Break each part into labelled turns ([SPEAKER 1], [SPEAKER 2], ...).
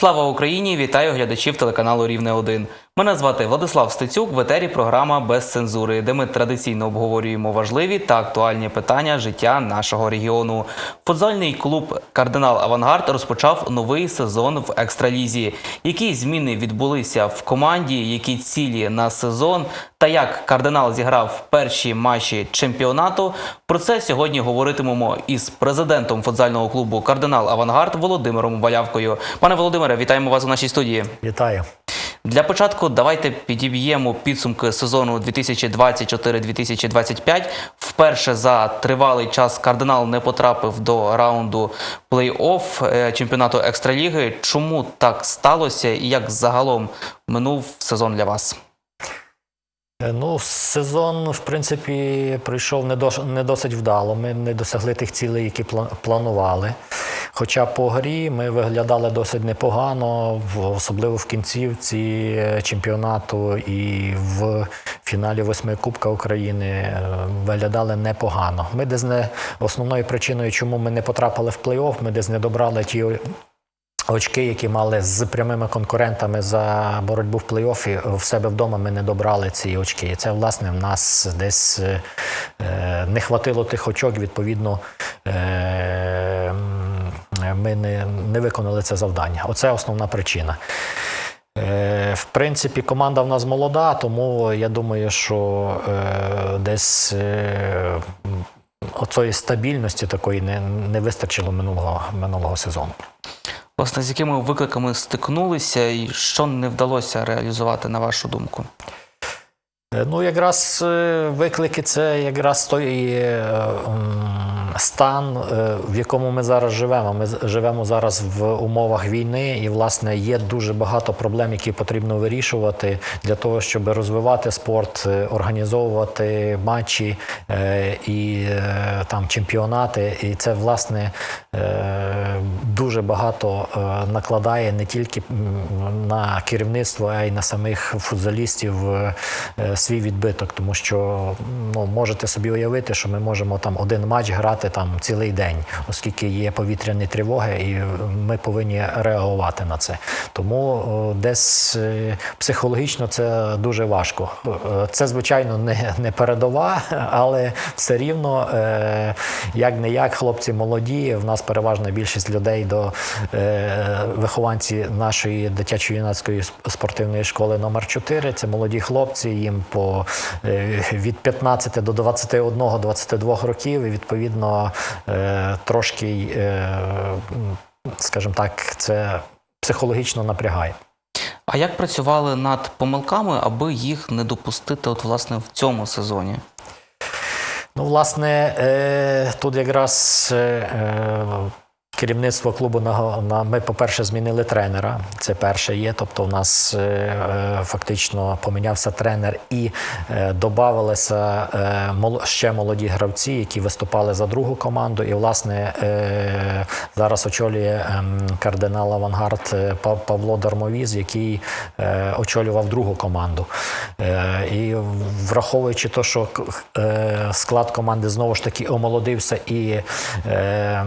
[SPEAKER 1] Слава Україні! Вітаю глядачів телеканалу Рівне 1 Мене звати Владислав Стецюк. В етері програма без цензури, де ми традиційно обговорюємо важливі та актуальні питання життя нашого регіону. Футзальний клуб Кардинал Авангард розпочав новий сезон в екстралізі. Які зміни відбулися в команді, які цілі на сезон, та як кардинал зіграв перші матчі чемпіонату. Про це сьогодні говоритимемо із президентом футзального клубу Кардинал Авангард Володимиром Валявкою. Пане Володимире, вітаємо вас у нашій студії.
[SPEAKER 2] Вітаю.
[SPEAKER 1] Для початку давайте підіб'ємо підсумки сезону 2024-2025. Вперше за тривалий час кардинал не потрапив до раунду плей-офф е, чемпіонату екстраліги. Чому так сталося і як загалом минув сезон для вас?
[SPEAKER 2] Е, Ну, сезон, в принципі, пройшов не, дос- не досить вдало. Ми не досягли тих цілей, які планували. Хоча по грі ми виглядали досить непогано, особливо в кінцівці е, чемпіонату і в фіналі восьми Кубка України е, виглядали непогано. Ми десь не основною причиною, чому ми не потрапили в плей-офф, ми десь не добрали ті очки, які мали з прямими конкурентами за боротьбу в плей-оффі, в себе вдома ми не добрали ці очки. І це, власне, в нас десь е, е, не хватило тих очок, відповідно. Е, ми не, не виконали це завдання. Оце основна причина. Е, В принципі, команда в нас молода, тому я думаю, що е, десь е, м, оцієї стабільності такої не, не вистачило минулого, минулого сезону.
[SPEAKER 1] Власне, з якими викликами стикнулися і що не вдалося реалізувати, на вашу думку?
[SPEAKER 2] Е, Ну, якраз е, виклики це якраз той е, стан, в якому ми зараз живемо. Ми живемо зараз в умовах війни, і, власне, є дуже багато проблем, які потрібно вирішувати для того, щоб розвивати спорт, організовувати матчі і там чемпіонати. І це, власне, дуже багато накладає не тільки на керівництво, а й на самих футзалістів свій відбиток, тому що ну можете собі уявити, що ми можемо там один матч грати там цілий день, оскільки є повітряні тривоги, і ми повинні реагувати на це. Тому десь е, психологічно це дуже важко. Е, Це звичайно не, не передова, але все рівно, е, як не як, хлопці молоді. В нас переважна більшість людей до е, вихованці нашої дитячо-юнацької спортивної школи номер 4 Це молоді хлопці, їм по е, від 15 до 21-22 років. І відповідно е, трошки, е, скажімо так, це психологічно напрягає.
[SPEAKER 1] А як працювали над помилками, аби їх не допустити, от власне в цьому сезоні?
[SPEAKER 2] Ну, власне, тут якраз керівництво клубу на, на ми, по-перше, змінили тренера. Це перше є. Тобто, у нас е, е, фактично помінявся тренер і е, додавалися е, мол- ще молоді гравці, які виступали за другу команду. І, власне, е, зараз очолює ем, кардинал Авангард е, Павло Дармовіз, який е, очолював другу команду. Е, і враховуючи те, що е, склад команди знову ж таки омолодився і. Е,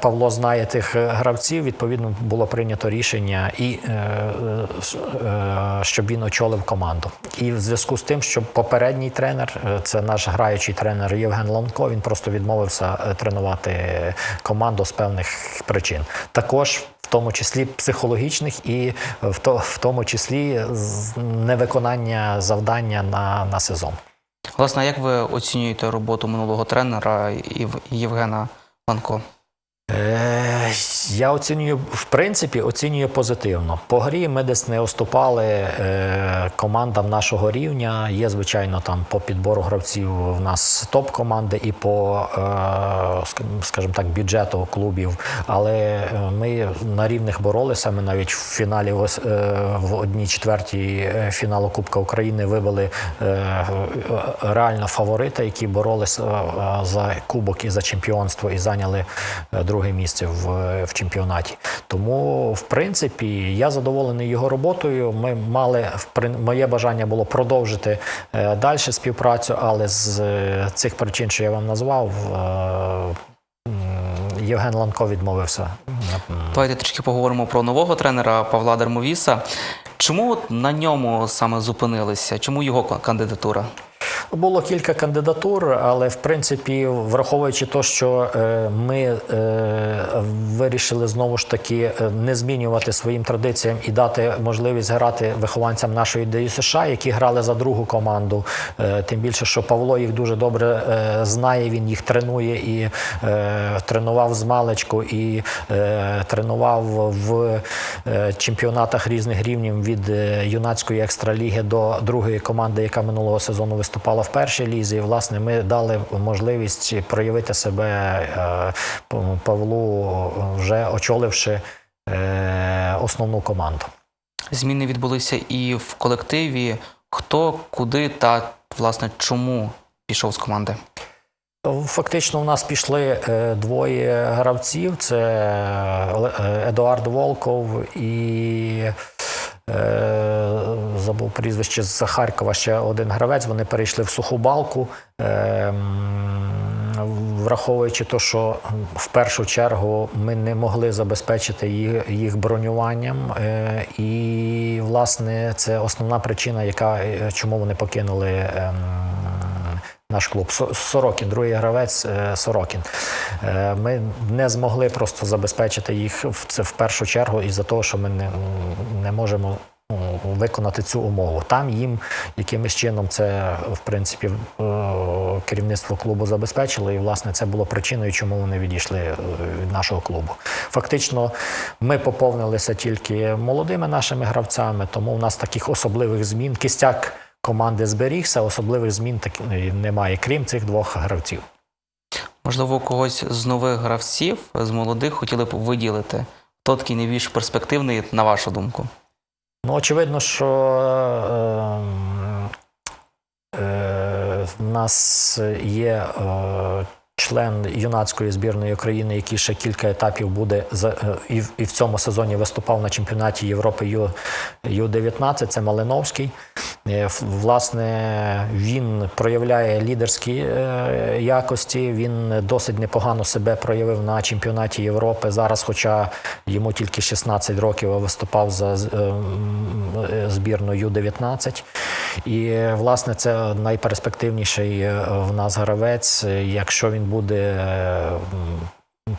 [SPEAKER 2] Павло знає тих е, гравців. Відповідно, було прийнято рішення, і е, е, е, щоб він очолив команду. І в зв'язку з тим, що попередній тренер, е, це наш граючий тренер Євген Ланко, він просто відмовився е, тренувати команду з певних причин. Також. В тому числі психологічних і в, то, в тому числі невиконання завдання на, на сезон.
[SPEAKER 1] Власне, як ви оцінюєте роботу минулого тренера Євгена Ланко?
[SPEAKER 2] Е, Я оцінюю, в принципі, оцінюю позитивно. По грі ми десь не уступали е, командам нашого рівня. Є, звичайно, там по підбору гравців в нас топ-команди і по, е, скажімо так, бюджету клубів. Але е, ми на рівних боролися. Ми навіть в фіналі е, в одній четвертій е, фіналу Кубка України вибили е, е, реально фаворита, які боролися е, за кубок і за чемпіонство, і зайняли е, друге місце в, в чемпіонаті. Тому, в принципі, я задоволений його роботою. Ми мали в моє бажання було продовжити е, далі співпрацю, але з е, цих причин, що я вам назвав, е, Євген Ланко відмовився.
[SPEAKER 1] Давайте трішки поговоримо про нового тренера Павла Дармовіса. Чому на ньому саме зупинилися? Чому його кандидатура?
[SPEAKER 2] Було кілька кандидатур, але в принципі, враховуючи те, що е, ми е, вирішили знову ж таки е, не змінювати своїм традиціям і дати можливість грати вихованцям нашої ДЮСШ, які грали за другу команду. Тим більше, що Павло їх дуже добре знає, він їх тренує і тренував з маличку, і тренував в чемпіонатах різних рівнів від е, юнацької екстраліги до другої команди, яка минулого сезону виступала в першій лізі. І, власне, ми дали можливість проявити себе е, Павлу, вже очоливши е, основну команду.
[SPEAKER 1] Зміни відбулися і в колективі. Хто, куди та власне чому пішов з команди?
[SPEAKER 2] Фактично, у нас пішли е, двоє гравців: це е, Едуард Волков і е, забув прізвище з Харкова. Ще один гравець. Вони перейшли в суху балку. Враховуючи те, що в першу чергу ми не могли забезпечити їх, бронюванням, і власне це основна причина, яка чому вони покинули ем, наш клуб. Со- Сорокін, другий гравець е, Сорокін. Е, Ми не змогли просто забезпечити їх в це в першу чергу із-за того, що ми не, не можемо ну, виконати цю умову. Там їм якимось чином це в принципі е, керівництво клубу забезпечило, і власне це було причиною, чому вони відійшли від нашого клубу. Фактично, ми поповнилися тільки молодими нашими гравцями, тому у нас таких особливих змін кістяк команди зберігся, особливих змін так немає, крім цих двох гравців.
[SPEAKER 1] Можливо, когось з нових гравців, з молодих хотіли б виділити. Хто такий найбільш перспективний, на вашу думку?
[SPEAKER 2] Ну, очевидно, що е, е, в нас є е, член юнацької збірної України, який ще кілька етапів буде е, і, в- цьому сезоні виступав на чемпіонаті Європи Ю, Ю-19, це Малиновський. Е, Власне, він проявляє лідерські е, якості. Він досить непогано себе проявив на чемпіонаті Європи. Зараз, хоча йому тільки 16 років, а виступав за збірну Ю-19. І власне це найперспективніший в нас гравець. Якщо він буде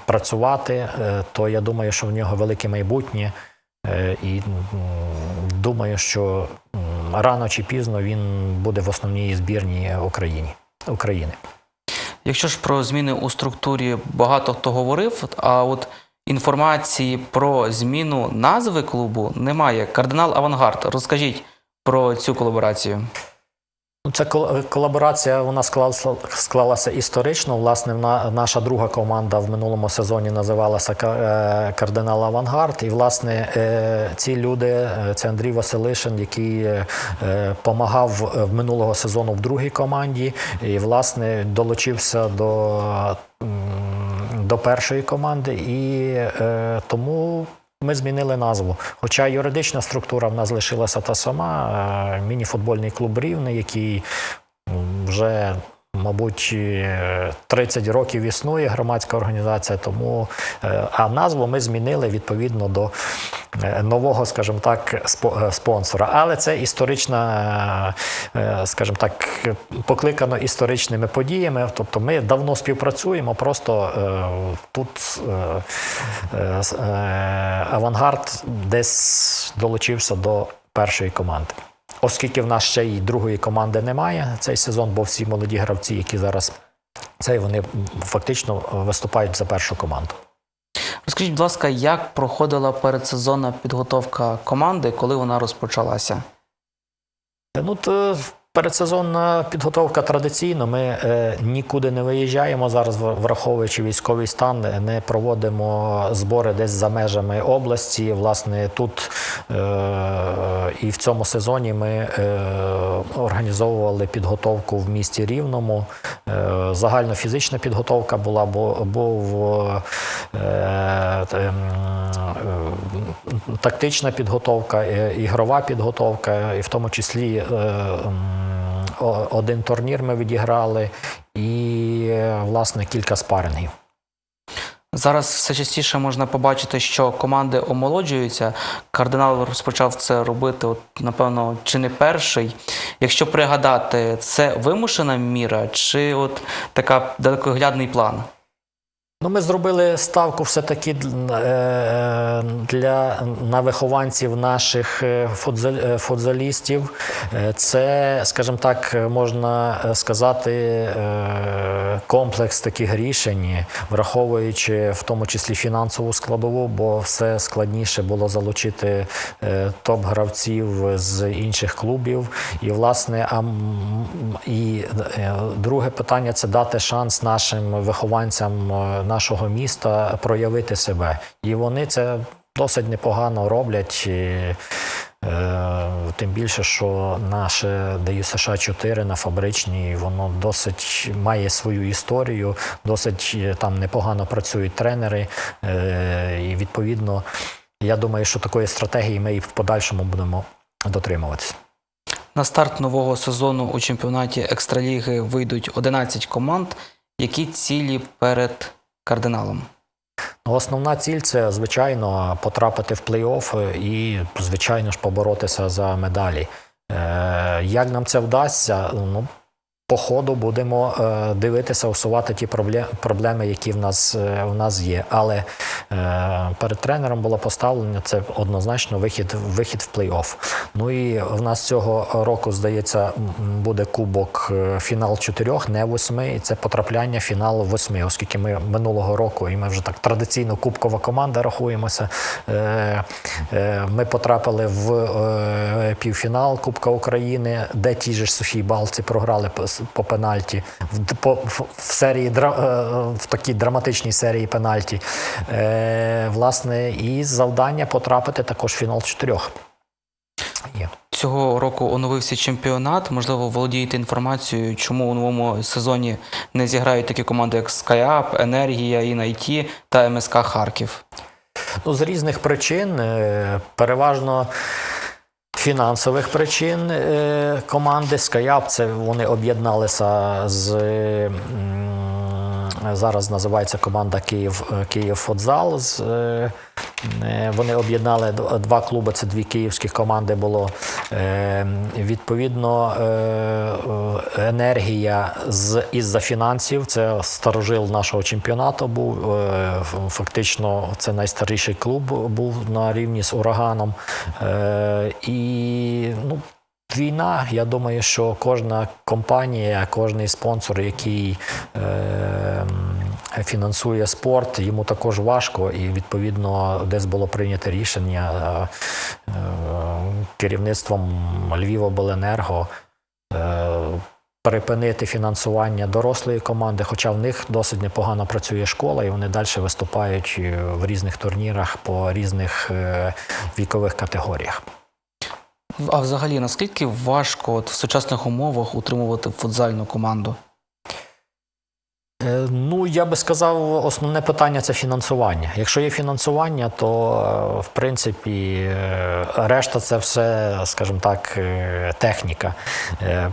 [SPEAKER 2] працювати, е, то я думаю, що в нього велике майбутнє. Е, І думаю, що рано чи пізно він буде в основній збірній Україні. України.
[SPEAKER 1] Якщо ж про зміни у структурі багато хто говорив, а от інформації про зміну назви клубу немає. Кардинал Авангард. Розкажіть про цю колаборацію.
[SPEAKER 2] Ну, Ця колаборація вона склалася, історично. Власне, наша друга команда в минулому сезоні називалася е, Кардинал Авангард. І, власне, е, ці люди, е, це Андрій Василишин, який допомагав в минулого сезону в другій команді, і, власне, долучився до, до першої команди. І тому ми змінили назву. Хоча юридична структура в нас лишилася та сама. Е, Мініфутбольний клуб Рівне, який вже, мабуть, е, 30 років існує громадська організація, тому е, а назву ми змінили відповідно до е, нового, скажімо так, е, спонсора. Але це історична, е, е, скажімо так, покликано історичними подіями. Тобто ми давно співпрацюємо, просто е, тут е, е, е, авангард десь долучився до першої команди. Оскільки в нас ще й другої команди немає цей сезон, бо всі молоді гравці, які зараз цей вони фактично виступають за першу команду.
[SPEAKER 1] Розкажіть, будь ласка, як проходила передсезонна підготовка команди, коли вона розпочалася?
[SPEAKER 2] Ну, то передсезонна підготовка традиційно. Ми е, нікуди не виїжджаємо зараз, враховуючи військовий стан, не проводимо збори десь за межами області. Власне, тут е, і в цьому сезоні ми е, організовували підготовку в місті Рівному. Е, загальнофізична підготовка була, бо був е, е, тактична підготовка, е, ігрова підготовка, і в тому числі е, один турнір ми відіграли, і е, власне кілька спарингів.
[SPEAKER 1] Зараз все частіше можна побачити, що команди омолоджуються. Кардинал розпочав це робити, от, напевно, чи не перший. Якщо пригадати, це вимушена міра, чи от така далекоглядний план?
[SPEAKER 2] Ну, ми зробили ставку все-таки е, для на вихованців наших е, е, футзалістів. Це, скажімо так, можна сказати, комплекс таких рішень, враховуючи в тому числі фінансову складову, бо все складніше було залучити топ-гравців з інших клубів. І, власне, а і друге питання це дати шанс нашим вихованцям нашого міста проявити себе. І вони це досить непогано роблять. І, е, Тим більше, що наше ДЮ США 4 на фабричній, воно досить має свою історію, досить е, там непогано працюють тренери. е, І відповідно, я думаю, що такої стратегії ми і в подальшому будемо дотримуватися.
[SPEAKER 1] На старт нового сезону у чемпіонаті Екстраліги вийдуть 11 команд. Які цілі перед кардиналом?
[SPEAKER 2] Ну, Основна ціль це, звичайно, потрапити в плей-офф і, звичайно ж, поборотися за медалі. Е, Як нам це вдасться? Ну, по ходу будемо е, дивитися, усувати ті проблеми, які в нас, е, в нас є. Але е, перед тренером було поставлено це однозначно вихід, вихід в плей-офф. Ну і в нас цього року, здається, буде кубок фінал чотирьох, не восьми, і це потрапляння фінал восьми, оскільки ми минулого року, і ми вже так традиційно кубкова команда рахуємося. Ми потрапили в півфінал Кубка України, де ті ж сухі балці програли по пенальті в, по, в, серії е, в такій драматичній серії пенальті. Е, Власне, і завдання потрапити також в фінал чотирьох. Є.
[SPEAKER 1] Цього року оновився чемпіонат. Можливо, володієте інформацією, чому у новому сезоні не зіграють такі команди, як SkyUp, Енергія, Інайті та МСК Харків.
[SPEAKER 2] Ну, з різних причин, е, переважно фінансових причин е, команди Skyab, це вони об'єдналися з. М, Зараз називається команда Київ Київ Футзал. Е, е, Вони об'єднали два клуби. Це дві київські команди було. Е, Відповідно, е, е, енергія з із-за фінансів. Це старожил нашого чемпіонату. Був Е, фактично це найстаріший клуб був на рівні з ураганом. Е, І ну. Війна, я думаю, що кожна компанія, кожний спонсор, який е, фінансує спорт, йому також важко, і відповідно десь було прийнято рішення е, керівництвом Львівобленерго е, перепинити фінансування дорослої команди, хоча в них досить непогано працює школа, і вони далі виступають в різних турнірах по різних е, вікових категоріях.
[SPEAKER 1] А взагалі, наскільки важко от, в сучасних умовах утримувати футзальну команду?
[SPEAKER 2] Ну, я би сказав, основне питання це фінансування. Якщо є фінансування, то е, в принципі е, решта це все, скажімо так, е, техніка.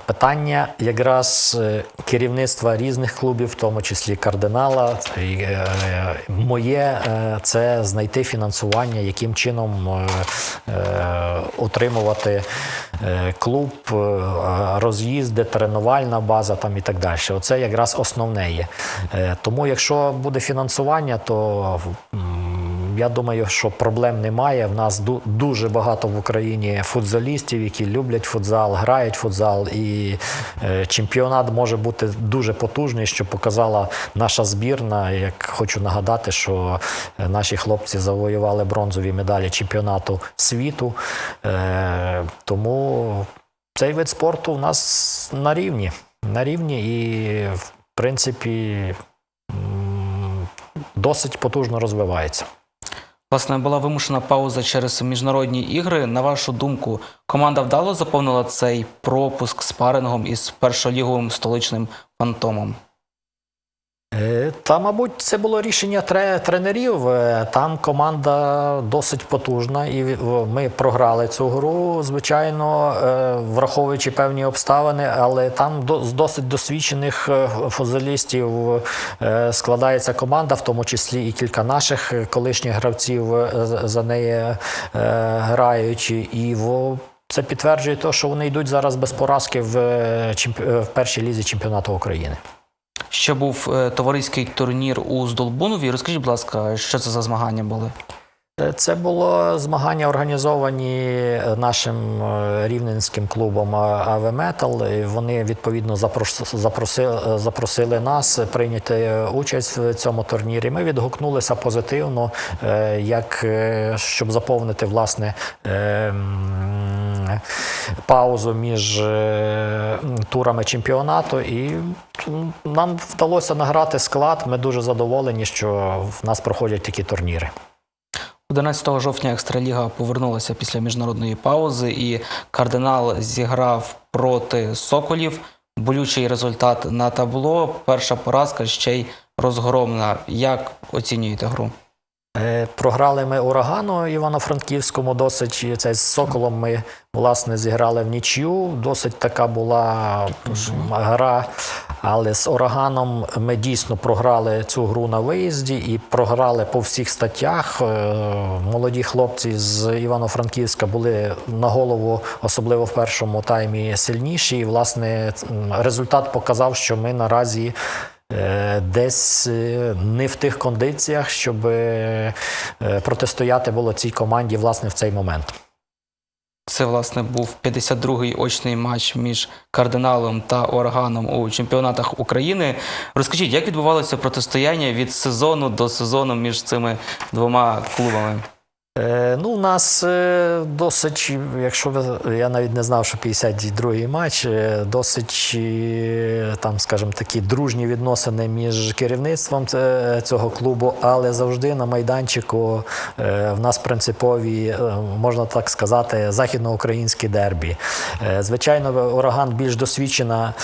[SPEAKER 2] Питання якраз керівництва різних клубів, в тому числі кардинала. Моє це знайти фінансування, яким чином утримувати е, клуб, роз'їзди, тренувальна база там і так далі. Оце якраз основне є. Е, Тому, якщо буде фінансування, то я думаю, що проблем немає. В нас дуже багато в Україні футзалістів, які люблять футзал, грають футзал, і е, чемпіонат може бути дуже потужний, що показала наша збірна. Як хочу нагадати, що наші хлопці завоювали бронзові медалі чемпіонату світу. Е, Тому цей вид спорту у нас на рівні. На рівні і, принципі, досить потужно розвивається.
[SPEAKER 1] Власне, була вимушена пауза через міжнародні ігри. На вашу думку, команда вдало заповнила цей пропуск спарингом із першоліговим столичним фантомом?
[SPEAKER 2] Е, Та, мабуть, це було рішення тренерів. Е, Там команда досить потужна, і ми програли цю гру, звичайно, е, враховуючи певні обставини, але там з досить досвідчених футболістів складається команда, в тому числі і кілька наших колишніх гравців за неї грають. І це підтверджує те, що вони йдуть зараз без поразки в першій лізі чемпіонату України.
[SPEAKER 1] Ще був е, товариський турнір у Здолбунові. Розкажіть, будь ласка, що це за змагання були?
[SPEAKER 2] Е, Це було змагання організовані е, нашим рівненським клубом АВ Метал. Вони відповідно запросили, запросили нас прийняти участь в цьому турнірі. Ми відгукнулися позитивно, як щоб заповнити власне. Паузу між е, турами чемпіонату, і нам вдалося награти склад. Ми дуже задоволені, що в нас проходять такі турніри.
[SPEAKER 1] 11 жовтня Екстраліга повернулася після міжнародної паузи, і кардинал зіграв проти Соколів. Болючий результат на табло. Перша поразка ще й розгромна. Як оцінюєте гру?
[SPEAKER 2] Е, Програли ми урагану Івано-Франківському. Досить це з Соколом ми власне зіграли в нічю. Досить така була гра. Але з ураганом ми дійсно програли цю гру на виїзді і програли по всіх статтях. Е, Молоді хлопці з Івано-Франківська були на голову, особливо в першому таймі, сильніші. І власне результат показав, що ми наразі. Е, Десь е, не в тих кондиціях, щоб е, протистояти було цій команді власне в цей момент.
[SPEAKER 1] Це, власне, був 52-й очний матч між кардиналом та органом у чемпіонатах України. Розкажіть, як відбувалося протистояння від сезону до сезону між цими двома клубами?
[SPEAKER 2] Е, ну, у нас е, досить, якщо ви, я навіть не знав, що 52-й матч, е, досить там, скажімо, такі дружні відносини між керівництвом цього клубу, але завжди на майданчику в нас принципові, можна так сказати, західноукраїнські дербі. Звичайно, ураган більш досвідчена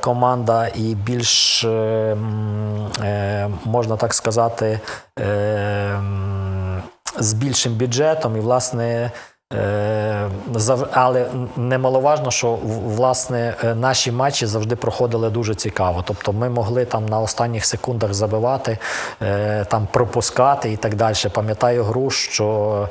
[SPEAKER 2] команда і більш, е, е, можна так сказати, е, м, з більшим бюджетом і, власне, е, але немаловажно, що власне е, наші матчі завжди проходили дуже цікаво. Тобто ми могли там на останніх секундах забивати, е, там пропускати і так далі. Пам'ятаю гру, що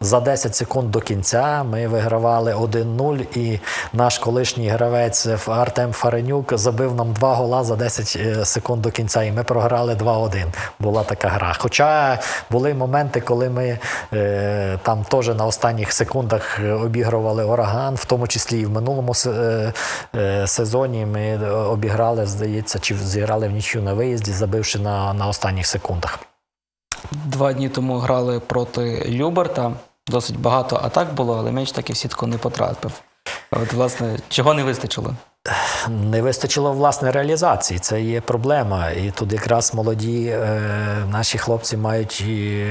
[SPEAKER 2] за 10 секунд до кінця ми вигравали 1-0, і наш колишній гравець Артем Фаренюк забив нам два гола за 10 е, секунд до кінця, і ми програли 2-1. Була така гра. Хоча були моменти, коли ми е, там теж на останніх секундах е, обігрували ураган, в тому числі і в минулому се- е, е, сезоні ми е, обіграли, здається, чи зіграли в нічю на виїзді, забивши на, на останніх секундах.
[SPEAKER 1] Два дні тому грали проти Люберта. Досить багато атак було, але м'яч так і в сітку не потрапив. От, власне, чого не вистачило?
[SPEAKER 2] Не вистачило власне реалізації. Це є проблема. І тут якраз молоді е, наші хлопці мають і,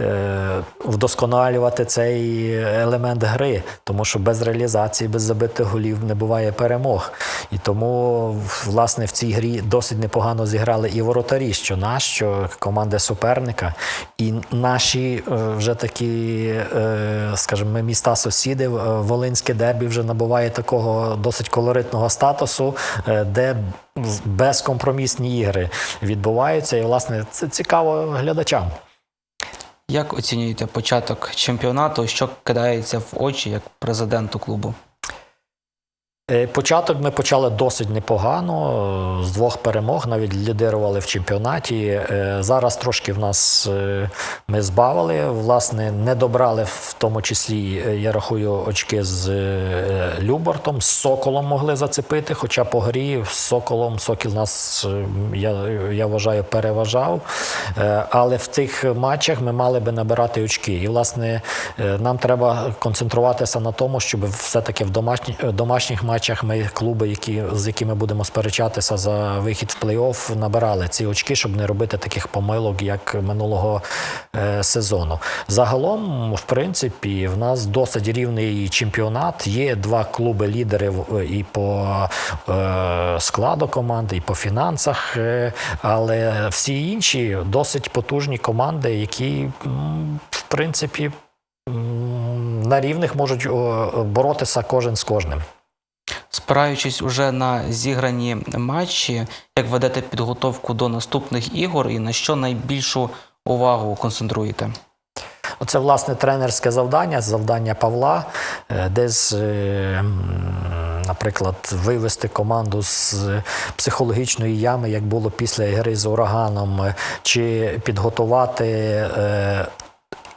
[SPEAKER 2] е, вдосконалювати цей елемент гри, тому що без реалізації, без забитих голів не буває перемог. І тому, власне, в цій грі досить непогано зіграли і воротарі, що наш, що команди суперника, і наші е, вже такі, е, скажімо, міста сусіди, е, Волинське дербі вже набуває такого досить колоритного статусу, е, де безкомпромісні ігри відбуваються. І, власне, це цікаво глядачам.
[SPEAKER 1] Як оцінюєте початок чемпіонату? Що кидається в очі як президенту клубу?
[SPEAKER 2] Е, Початок ми почали досить непогано, е, з двох перемог, навіть лідирували в чемпіонаті. Е, Зараз трошки в нас ми збавили, власне, не добрали в тому числі, я рахую, очки з Любортом, з Соколом могли зацепити, хоча по грі з Соколом Сокіл нас, я, я вважаю, переважав. Але в тих матчах ми мали би набирати очки. І, власне, нам треба концентруватися на тому, щоб все-таки в домашніх, домашніх матчах матчах ми клуби, які, з якими будемо сперечатися за вихід в плей-офф, набирали ці очки, щоб не робити таких помилок, як минулого е, сезону. Загалом, в принципі, в нас досить рівний чемпіонат. Є два клуби-лідери в- і по е, складу команди, і по фінансах, е, але всі інші досить потужні команди, які, в принципі, на рівних можуть боротися кожен з кожним.
[SPEAKER 1] Спираючись уже на зіграні матчі, як ведете підготовку до наступних ігор і на що найбільшу увагу концентруєте?
[SPEAKER 2] Оце власне тренерське завдання, завдання Павла, е, десь, е, наприклад, вивести команду з психологічної ями, як було після гри з ураганом, е, чи підготувати.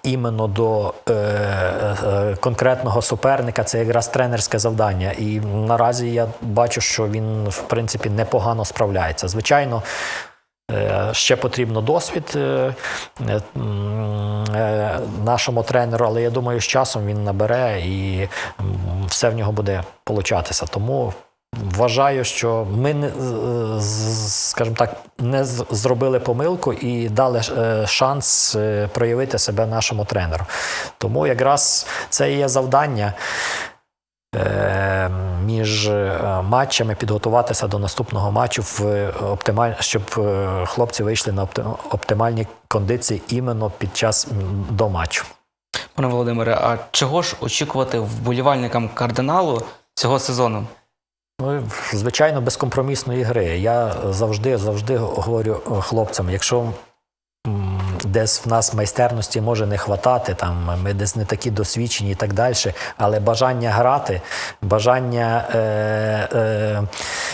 [SPEAKER 2] Іменно до е, е, конкретного суперника це якраз тренерське завдання. І наразі я бачу, що він в принципі непогано справляється. Звичайно, Е, Ще потрібно досвід е, е, нашому тренеру, але я думаю, з часом він набере і все в нього буде получатися. Тому вважаю, що ми з- скажімо так, не зробили помилку і дали е, шанс е, проявити себе нашому тренеру. Тому якраз це є завдання. е, Між е, матчами підготуватися до наступного матчу в оптималь... щоб е, хлопці вийшли на оптимальні кондиції іменно під час до матчу.
[SPEAKER 1] Пане Володимире, а чого ж очікувати вболівальникам кардиналу цього сезону?
[SPEAKER 2] Ну, звичайно, безкомпромісної гри. Я завжди завжди говорю е, хлопцям, якщо десь в нас майстерності може не хватати, там ми десь не такі досвідчені і так далі, але бажання грати, бажання е, е,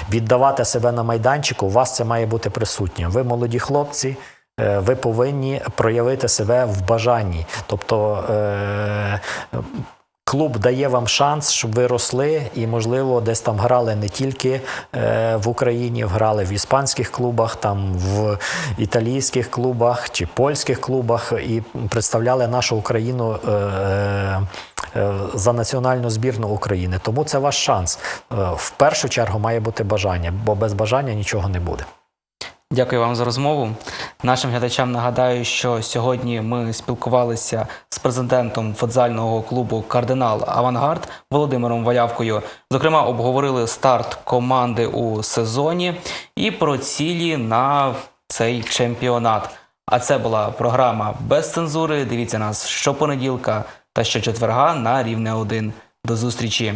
[SPEAKER 2] віддавати себе на майданчику, у вас це має бути присутнє. Ви молоді хлопці. е, Ви повинні проявити себе в бажанні. Тобто е, клуб дає вам шанс, щоб ви росли і, можливо, десь там грали не тільки е, в Україні, грали в іспанських клубах, там в італійських клубах чи польських клубах і представляли нашу Україну. Е, е, за національну збірну України, тому це ваш шанс. В першу чергу має бути бажання, бо без бажання нічого не буде.
[SPEAKER 1] Дякую вам за розмову. Нашим глядачам нагадаю, що сьогодні ми спілкувалися з президентом футзального клубу Кардинал Авангард Володимиром Валявкою. Зокрема, обговорили старт команди у сезоні і про цілі на цей чемпіонат. А це була програма без цензури. Дивіться нас щопонеділка та щочетверга на рівне 1. До зустрічі.